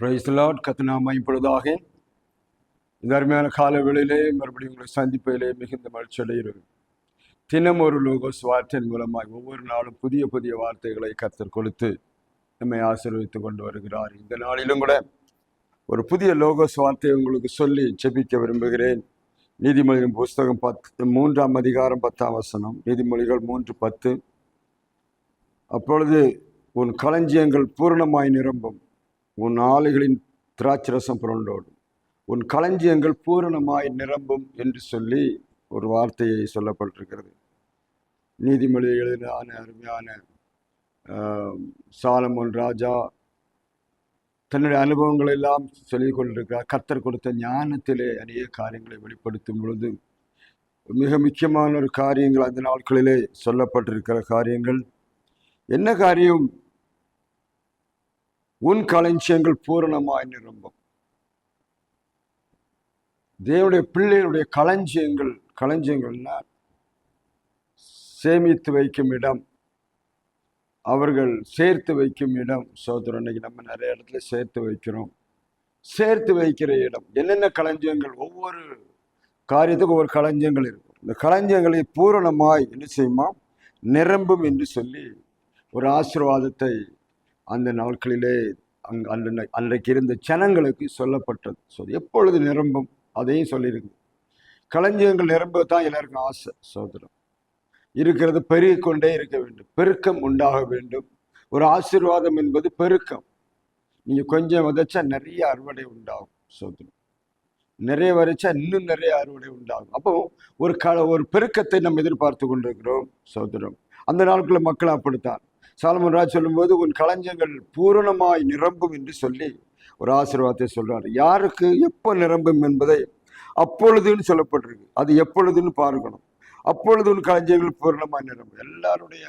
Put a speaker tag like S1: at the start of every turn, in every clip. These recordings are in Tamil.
S1: பிரைஸ்லாட் லார்ட் பொழுதாக இந்த அருமையான கால வேளையிலே மறுபடியும் உங்களை சந்திப்பதிலே மிகுந்த மகிழ்ச்சி அடைகிறது தினம் ஒரு லோகோஸ் வார்த்தையின் மூலமாக ஒவ்வொரு நாளும் புதிய புதிய வார்த்தைகளை கத்தர் கொடுத்து நம்மை ஆசீர்வதித்து கொண்டு வருகிறார். இந்த நாளிலும் கூட ஒரு புதிய லோகோஸ் வார்த்தையை உங்களுக்கு சொல்லி செபிக்க விரும்புகிறேன். நீதிமொழியின் புஸ்தகம் பத்து மூன்றாம் அதிகாரம் பத்தாம் வசனம் நீதிமொழிகள் மூன்று பத்து. அப்பொழுது உன் களஞ்சியங்கள் பூரணமாய் நிரம்பும். உன் ஆலைகளின் திராட்சரசம் புரண்டோடும் உன் களஞ்சியங்கள் பூரணமாய் நிரம்பும் என்று சொல்லி ஒரு வார்த்தையை சொல்லப்பட்டிருக்கிறது. நீதிமொழி எழுதினான அருமையான சாலமோன் ராஜா. தன்னுடைய அனுபவங்கள் எல்லாம் சொல்லிக் கொண்டிருக்கிறார். கர்த்தர் கொடுத்த ஞானத்திலே அநேக காரியங்களை வெளிப்படுத்தும் பொழுது மிக முக்கியமான ஒரு காரியங்கள் அந்த நாட்களிலே சொல்லப்பட்டிருக்கிற காரியங்கள். என்ன காரியம்? உன் களஞ்சியங்கள் பூரணமாய் நிரம்பும். தேவனுடைய பிள்ளைகளுடைய களஞ்சியங்கள் களஞ்சியங்கள்னா சேமித்து வைக்கும் இடம் அவர்கள் சேர்த்து வைக்கும் இடம். சோதரன் இன்னைக்கு நம்ம நிறைய இடத்துல சேர்த்து வைக்கிறோம். சேர்த்து வைக்கிற இடம். என்னென்ன களஞ்சியங்கள்? ஒவ்வொரு காரியத்துக்கும் ஒவ்வொரு களஞ்சியங்கள் இருக்கும். இந்த களஞ்சியங்களை பூரணமாய் என்ன செய்யுமா நிரம்பும் என்று சொல்லி ஒரு ஆசீர்வாதத்தை அந்த நாட்களிலே அங் அன்று அன்றைக்கு இருந்த ஜனங்களுக்கு சொல்லப்பட்டது. ஸோ எப்பொழுது நிரம்பும்? அதையும் சொல்லியிருக்கு. களஞ்சியங்கள் நிரம்ப தான் எல்லாருக்கும் ஆசை சோதரம் இருக்கிறது பெருகிக்கொண்டே இருக்க வேண்டும். பெருக்கம் உண்டாக வேண்டும். ஒரு ஆசீர்வாதம் என்பது பெருக்கம். நீங்கள் கொஞ்சம் விதைச்சா நிறைய அறுவடை உண்டாகும் சோதரம் நிறைய வரைச்சா இன்னும் நிறைய அறுவடை உண்டாகும். அப்போ ஒரு க ஒரு பெருக்கத்தை நம்ம எதிர்பார்த்து கொண்டிருக்கிறோம் சோதரம் அந்த நாட்களில் மக்கள் அப்படித்தான். சாலமன் ராஜ் சொல்லும்போது உன் களஞ்சங்கள் பூரணமாய் நிரம்பும் என்று சொல்லி ஒரு ஆசீர்வாதத்தை சொல்கிறார் யாருக்கு எப்போ நிரம்பும் என்பதை அப்பொழுதுன்னு சொல்லப்பட்டிருக்கு. அது எப்பொழுதுன்னு பார்க்கணும். அப்பொழுது உன் களஞ்சியங்கள் பூரணமாய் நிரம்பும். எல்லாருடைய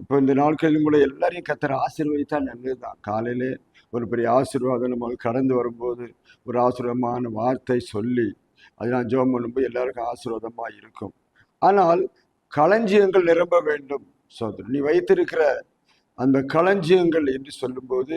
S1: இப்போ இந்த நாட்களிலும் கூட எல்லாரையும் கத்தர் ஆசீர்வதித்தா நல்லதுதான். காலையிலே ஒரு பெரிய ஆசீர்வாதம் நம்ம கடந்து வரும்போது ஒரு ஆசீர்வாதமான வார்த்தை சொல்லி அது நான் ஜோம் பண்ணும்போது எல்லாருக்கும் ஆசீர்வாதமாக இருக்கும். ஆனால் களஞ்சியங்கள் நிரம்ப வேண்டும். சோதரன் நீ வைத்திருக்கிற அந்த களஞ்சியங்கள் என்று சொல்லும்போது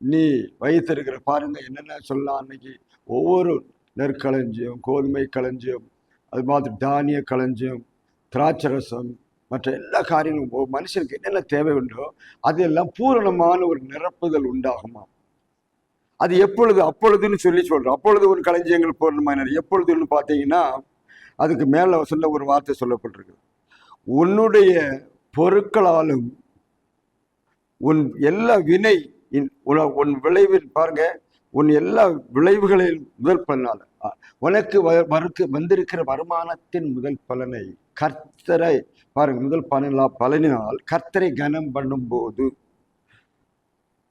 S1: நீ வைத்திருக்கிற பாருங்க என்னென்ன சொல்லலாம் அன்னைக்கு? ஒவ்வொரு நெற்களஞ்சியம் கோதுமை களஞ்சியம் அது மாதிரி தானிய களஞ்சியம் திராட்சரசம் மற்ற எல்லா காரியங்களும் மனுஷனுக்கு என்னென்ன தேவை உண்டோ அதெல்லாம் பூரணமான ஒரு நிரப்புதல் உண்டாகுமா? அது எப்பொழுது அப்பொழுதுன்னு சொல்லி சொல்கிறோம் அப்பொழுது ஒரு களஞ்சியங்கள் பூரணமான எப்பொழுதுன்னு பார்த்தீங்கன்னா அதுக்கு மேலே சொன்ன ஒரு வார்த்தை சொல்லப்பட்டிருக்கு உன்னுடைய பொருட்களாலும் உன் எல்லா வினை இன்- உன- உன் விளைவில் பாருங்க உன் எல்லா விளைவுகளில் முதல் பலனால. உனக்கு வ- வருக்கு வந்திருக்கிற வருமானத்தின் முதல் பலனை கர்த்தரை பாருங்க முதல் பலனா பலனினால் கர்த்தரை கனம் பண்ணும்போது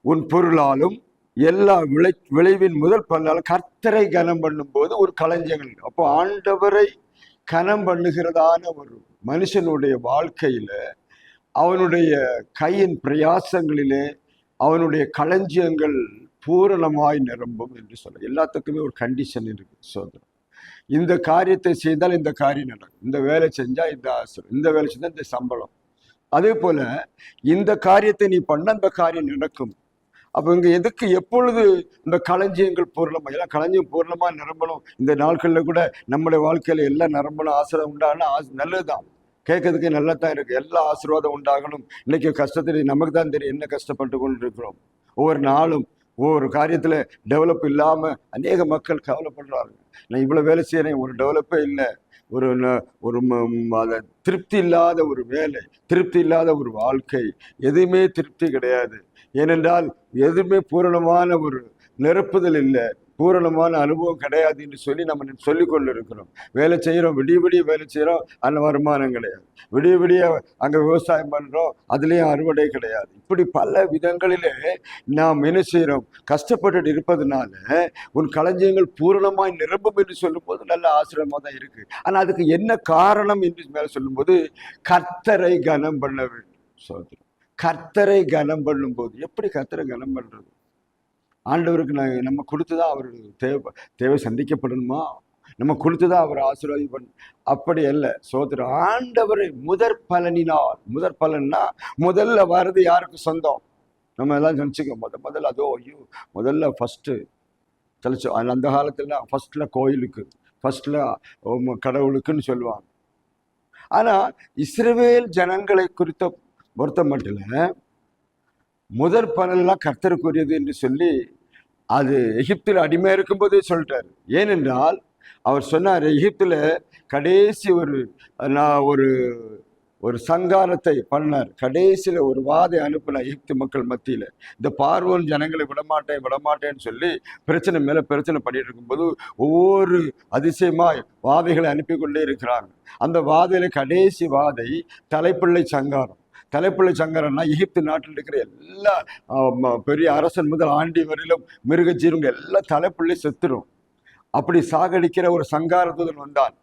S1: உன் பொருளாலும் எல்லா விளை விளைவின் முதல் பலனால் கர்த்தரை கனம் பண்ணும்போது ஒரு கலைஞர்கள் அப்போ ஆண்டவரை கனம் பண்ணுகிறதான ஒரு மனுஷனுடைய வாழ்க்கையில அவனுடைய கையின் பிரயாசங்களிலே அவனுடைய களஞ்சியங்கள் பூரணமாய் நிரம்பும் என்று சொல்ல எல்லாத்துக்குமே ஒரு கண்டிஷன் இருக்கு சோதனம் இந்த காரியத்தை செய்தால் இந்த காரியம் நடக்கும். இந்த வேலை செஞ்சால் இந்த ஆசிரம் இந்த வேலை செஞ்சால் இந்த சம்பளம். அதே போல இந்த காரியத்தை நீ பண்ண அந்த காரியம் நடக்கும். அப்போ இங்கே எதுக்கு எப்பொழுது இந்த களஞ்சியங்கள் பூர்ணமாக எல்லாம் களஞ்சியம் பூர்ணமாக நிரம்பணும்? இந்த நாட்களில் கூட நம்முடைய வாழ்க்கையில் எல்லாம் நிரம்பணும் ஆசிரம் நல்லது நல்லதுதான். கேட்கறதுக்கு நல்லா தான் இருக்குது எல்லா ஆசீர்வாதம் உண்டாகணும். இன்றைக்கி கஷ்டத்தில் நமக்கு தான் தெரியும் என்ன கஷ்டப்பட்டு கொண்டு இருக்கிறோம் ஒவ்வொரு நாளும் ஒவ்வொரு காரியத்தில் டெவலப் இல்லாமல் அநேக மக்கள் கவலைப்படுறாங்க. நான் இவ்வளோ வேலை செய்கிறேன் ஒரு டெவலப்பே இல்லை. ஒரு ஒரு திருப்தி இல்லாத ஒரு வேலை திருப்தி இல்லாத ஒரு வாழ்க்கை எதுவுமே திருப்தி கிடையாது. ஏனென்றால் எதுவுமே பூரணமான ஒரு நிரப்புதல் இல்லை. பூரணமான அனுபவம் கிடையாது என்று சொல்லி நம்ம சொல்லிக்கொண்டு இருக்கிறோம் வேலை செய்கிறோம் விடிய விடிய வேலை செய்கிறோம் அந்த வருமானம் கிடையாது. விடிய விடிய அங்கே விவசாயம் பண்ணுறோம் அதுலேயும் அறுவடை கிடையாது. இப்படி பல விதங்களிலே நாம் என்ன செய்கிறோம்? கஷ்டப்பட்டுட்டு இருப்பதனால உன் களஞ்சியங்கள் பூரணமாய் நிரம்பும் என்று சொல்லும்போது நல்ல ஆசிரியமாக தான் இருக்குது ஆனால் அதுக்கு என்ன காரணம் என்று மேலே சொல்லும்போது கர்த்தரை கனம் பண்ண வேண்டும். சோதனை கர்த்தரை கனம் பண்ணும்போது. எப்படி கர்த்தரை கனம் பண்ணுறது ஆண்டவருக்கு நான் நம்ம கொடுத்துதான் அவருக்கு தேவை தேவை சந்திக்கப்படணுமா நம்ம கொடுத்துதான் அவர் ஆசீர்வாதம் பண்ண அப்படி அல்ல. சோதர ஆண்டவரை முதற் பலனினால் முதற் பலன்னா முதல்ல வர்றது யாருக்கு சொந்தம்? நம்ம எல்லாம் நினச்சிக்கோ முத முதல்ல அதோ ஐயோ முதல்ல ஃபஸ்ட்டு தெளிச்சு அந்த காலத்தில் ஃபஸ்ட்டில் கோயிலுக்கு ஃபஸ்ட்டில் கடவுளுக்குன்னு சொல்லுவாங்க. ஆனால் இஸ்ரேல் ஜனங்களை குறித்த பொறுத்த மட்டும் முதற் பலன்லாம் கர்த்தருக்குரியது என்று சொல்லி அது எகிப்தில் அடிமையாக இருக்கும்போதே சொல்லிட்டார். ஏனென்றால் அவர் சொன்னார் எகிப்தில் கடைசி ஒரு நான் ஒரு ஒரு சங்காரத்தை பண்ணார் கடைசியில் ஒரு வாதை அனுப்பினார் எகிப்து மக்கள் மத்தியில். இந்த பார்வோன் ஜனங்களை விடமாட்டேன் விடமாட்டேன்னு சொல்லி பிரச்சனை மேலே பிரச்சனை பண்ணிட்டு இருக்கும்போது ஒவ்வொரு அதிசயமாய் வாதைகளை அனுப்பி கொண்டே இருக்கிறாங்க அந்த வாதையில் கடைசி வாதை தலைப்பிள்ளை சங்காரம். தலைப்புள்ள சங்கரன்னா எகிப்து நாட்டில் இருக்கிற எல்லா பெரிய அரசன் முதல் ஆண்டி வரையிலும் மிருகஜீவங்க எல்லாம் தலைப்பிள்ளை செத்துரும். அப்படி சாகடிக்கிற ஒரு சங்காரத்துடன் வந்தான்.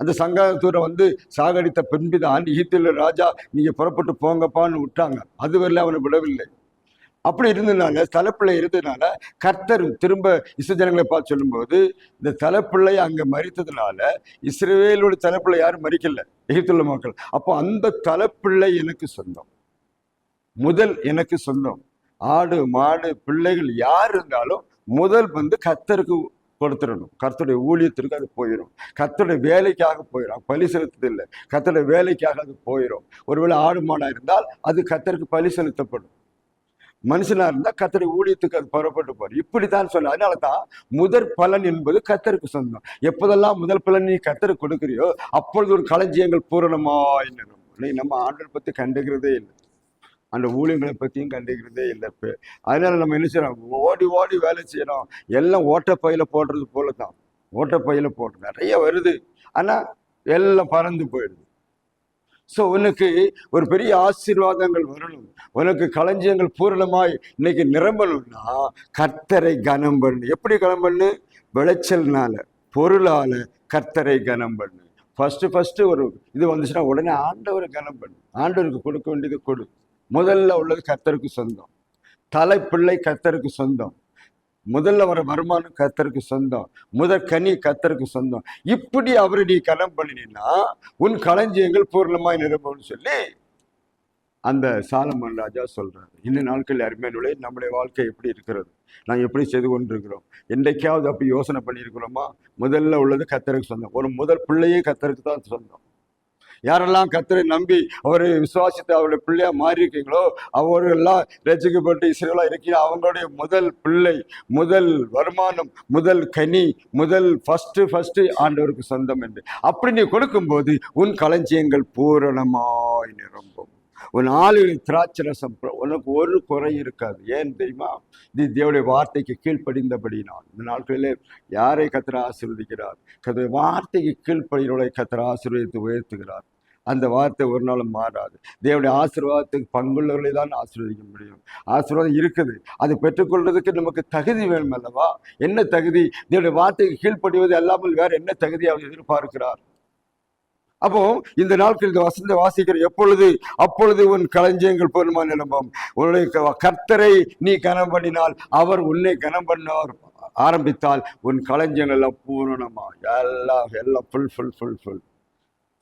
S1: அந்த சங்காரத்தூரை வந்து சாகடித்த பின்புதான் எகிப்தில் ராஜா நீங்க புறப்பட்டு போங்கப்பான்னு விட்டாங்க. அதுவரையில அவனை விடவில்லை. அப்படி இருந்ததுனால தலைப்பிள்ளை இருந்ததுனால கர்த்தர் திரும்ப இசைஜனங்களை பார்த்து சொல்லும்போது இந்த தலைப்பிள்ளை அங்கே மறித்ததுனால இஸ்ரேலோட தலைப்பிள்ளை யாரும் மறிக்கல எகிப்துள்ள மக்கள். அப்போ அந்த தலைப்பிள்ளை எனக்கு சொந்தம். முதல் எனக்கு சொந்தம். ஆடு மாடு பிள்ளைகள் யார் இருந்தாலும் முதல் வந்து கர்த்தருக்கு கொடுத்துடணும். கர்த்தருடைய ஊழியத்திற்கு அது போயிடும் கர்த்தருடைய வேலைக்காக போயிடும் பலி செலுத்தது இல்லை. கர்த்தருடைய வேலைக்காக அது போயிடும் ஒருவேளை ஆடு மாடாக இருந்தால் அது கர்த்தருக்கு பலி செலுத்தப்படும். மனுஷனா இருந்தா கத்தரை ஊழியத்துக்கு அது புறப்பட்டு போற இப்படித்தான் சொல்ல அதனால தான் முதற் பலன் என்பது கத்தருக்கு சொந்தம். எப்போதெல்லாம் முதல் பலன் நீ கத்தருக்கு கொடுக்குறியோ அப்பொழுது ஒரு களஞ்சியங்கள் பூரணமாய் நிறும் நம்ம ஆண்டர் பத்தி கண்டுக்கிறதே இல்லை. அந்த ஊழியங்களை பத்தியும் கண்டுக்கிறதே இல்லை இப்போ. அதனால நம்ம என்ன செய்யறோம்? ஓடி ஓடி வேலை செய்யறோம். எல்லாம் ஓட்டப்பையில போடுறது போல தான் ஓட்டப்பையில போடுறது. நிறைய வருது. ஆனா எல்லாம் பறந்து போயிடுது. ஸோ உனக்கு ஒரு பெரிய ஆசீர்வாதங்கள் வரணும். உனக்கு களஞ்சியங்கள் பூரணமாய் இன்னைக்கு நிரம்பணும்னா கர்த்தரை கனம் பண்ணு. எப்படி கனம் பண்ணு? விளைச்சல்னால பொருளால கர்த்தரை கனம் பண்ணு. ஃபஸ்ட்டு ஃபஸ்ட்டு ஒரு இது வந்துச்சுன்னா உடனே ஆண்டவரை கனம் பண்ணு. ஆண்டவருக்கு கொடுக்க வேண்டியது கொடு. முதல்ல உள்ளது கர்த்தருக்கு சொந்தம். தலைப்பிள்ளை கர்த்தருக்கு சொந்தம். முதல்ல வர வருமானம் கத்தருக்கு சொந்தம். முதற் கனி கத்தருக்கு சொந்தம். இப்படி அவரை நீ கலம் பண்ணினா உன் களஞ்சியங்கள் பூர்ணமாய் நிரம்பும்னு சொல்லி அந்த சாலமன் ராஜா சொல்றாரு. இந்த நாட்கள் அருமையினுடைய நம்முடைய வாழ்க்கை எப்படி இருக்கிறது? நான் எப்படி செய்து கொண்டிருக்கிறோம்? என்றைக்காவது அப்படி யோசனை பண்ணியிருக்கிறோமா? முதல்ல உள்ளது கத்தருக்கு சொந்தம். ஒரு முதல் பிள்ளையே கத்தருக்கு தான் சொந்தம். யாரெல்லாம் கத்தரை நம்பி அவரை விசுவாசித்து அவருடைய பிள்ளையா மாறி இருக்கீங்களோ அவர்களெல்லாம் ரசிக்கப்பட்டு இசைகளாக இருக்கிற அவங்களுடைய முதல் பிள்ளை முதல் வருமானம் முதல் கனி முதல் ஃபஸ்ட்டு ஃபஸ்ட்டு ஆண்டவருக்கு சொந்தம் என்று. அப்படி நீ கொடுக்கும்போது உன் களஞ்சியங்கள் பூரணமாய் நிரம்பும். உன் ஆளுகளை திராட்சை ரசம் உனக்கு ஒரு குறை இருக்காது. ஏன் தெரியுமா? இது தேவடைய வார்த்தைக்கு கீழ்ப்படிந்தபடினால். இந்த நாட்களிலே யாரை கத்திர ஆசீர்வதிக்கிறார்? கத்திர வார்த்தைக்கு கீழ்ப்படிகளை கத்திர ஆசீர்வதித்து உயர்த்துகிறார். அந்த வார்த்தை ஒரு நாளும் மாறாது. தேவனுடைய ஆசீர்வாதத்துக்கு பங்குள்ளவர்களை தான் ஆசீர்வதிக்க முடியும். ஆசீர்வாதம் இருக்குது. அதை பெற்றுக்கொள்றதுக்கு நமக்கு தகுதி வேணும் அல்லவா? என்ன தகுதி? தேவனுடைய வார்த்தைக்கு கீழ்ப்படுவது அல்லாமல் வேற என்ன தகுதி அவர் எதிர்பார்க்கிறார்? அப்போ இந்த நாட்கள் இந்த வசந்த வாசிக்கிற எப்பொழுது அப்பொழுது உன் களஞ்சியங்கள் பூர்ணமா நிலம்பும் உன்னுடைய கர்த்தரை நீ கனம் பண்ணினால் அவர் உன்னை கனம் பண்ணார் ஆரம்பித்தால் உன் களஞ்சியங்கள் எல்லாம் பூரணமா எல்லாம் எல்லாம் ஃபுல் ஃபுல் ஃபுல் ஃபுல்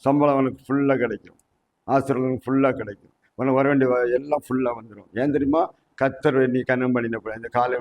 S1: சம்பளம் அவனுக்கு ஃபுல்லாக கிடைக்கும். ஆசிரியர்களுக்கு ஃபுல்லாக கிடைக்கும். உனக்கு வர வேண்டிய எல்லாம் ஃபுல்லாக வந்துடும் ஏன் தெரியுமா? கத்தர் நீ கண்ணம் பண்ணினப்ப இந்த காலை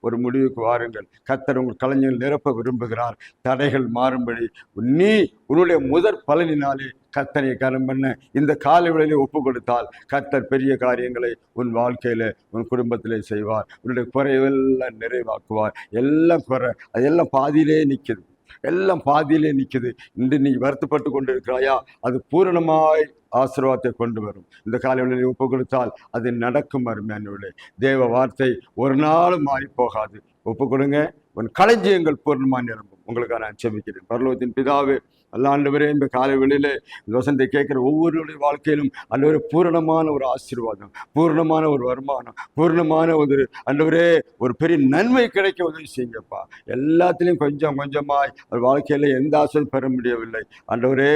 S1: ஒரு முடிவுக்கு வாருங்கள். கத்தர் உங்கள் கலைஞர்கள் நிரப்ப விரும்புகிறார். தடைகள் மாறும்படி நீ உன்னுடைய முதற் பலனினாலே கத்தனை கனம் பண்ண. இந்த காலை ஒப்பு கொடுத்தால் கத்தர் பெரிய காரியங்களை உன் வாழ்க்கையில் உன் குடும்பத்திலே செய்வார். உன்னுடைய குறைவெல்லாம் நிறைவாக்குவார். எல்லாம் குறை அதெல்லாம் பாதியிலே நிற்குது. எல்லாம் பாதியிலே நிற்குது இன்று நீ வருத்தப்பட்டு கொண்டு இருக்கிறாயா அது பூரணமாய் ஆசீர்வாதத்தை கொண்டு வரும். இந்த காலையில் ஒப்பு கொடுத்தால் அது நடக்கும் அருமையானவர்களே. தேவ வார்த்தை ஒரு நாளும் மாறி போகாது. ஒப்பு கொடுங்க. உன் களஞ்சியங்கள் பூர்ணமாக நிரம்பும். உங்களுக்கு நான் செபிக்கிறேன். பரலோகத்தின் பிதாவே அல்லாண்டவரே இந்த காலை வெளியில இந்த வசனத்தை கேட்குற ஒவ்வொருடைய வாழ்க்கையிலும் ஆண்டவரே பூரணமான ஒரு ஆசீர்வாதம் பூரணமான ஒரு வருமானம் பூர்ணமான ஒரு ஆண்டவரே ஒரு பெரிய நன்மை கிடைக்க உதவி செய்யுங்கப்பா. எல்லாத்துலேயும் கொஞ்சம் கொஞ்சமாய் அவர் வாழ்க்கையில் எந்த ஆசையும் பெற முடியவில்லை. ஆண்டவரே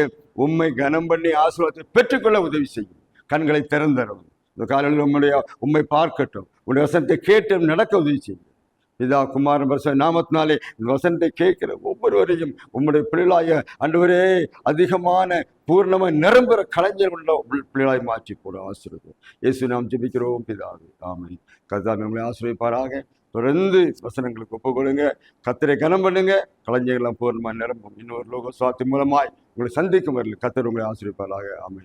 S1: உண்மை கனம் பண்ணி ஆசீர்வாதத்தை பெற்றுக்கொள்ள உதவி செய்யும். கண்களை திறந்தரும் இந்த காலையில் உம்முடைய உண்மை பார்க்கட்டும். உடைய வசனத்தை கேட்டு நடக்க உதவி செய்யும். இதா குமாரன் பரிசு நாமத்தினாலே இந்த வசனத்தை கேட்கிற ஒவ்வொருவரையும் உம்முடைய பிள்ளைகளாய அன்றுவரே அதிகமான பூர்ணமாக நிரம்புற கலைஞர் உள்ள உள் பிள்ளைகளாய் மாற்றி போட ஆசிரியர் இயேசு நாம் ஜெபிக்கிறோம் பிதாவே. ஆமை கர்த்தா நம்மளை ஆசிரியப்பாராக தொடர்ந்து வசனங்களுக்கு ஒப்பு கொடுங்க. கத்தரை கனம் பண்ணுங்க. கலைஞர்கள்லாம் பூர்ணமாக நிரம்பும். இன்னொரு லோக சுவாத்தி மூலமாய் உங்களை சந்திக்கும் வரல கத்தர் உங்களை ஆசிரியப்பாராக ஆமை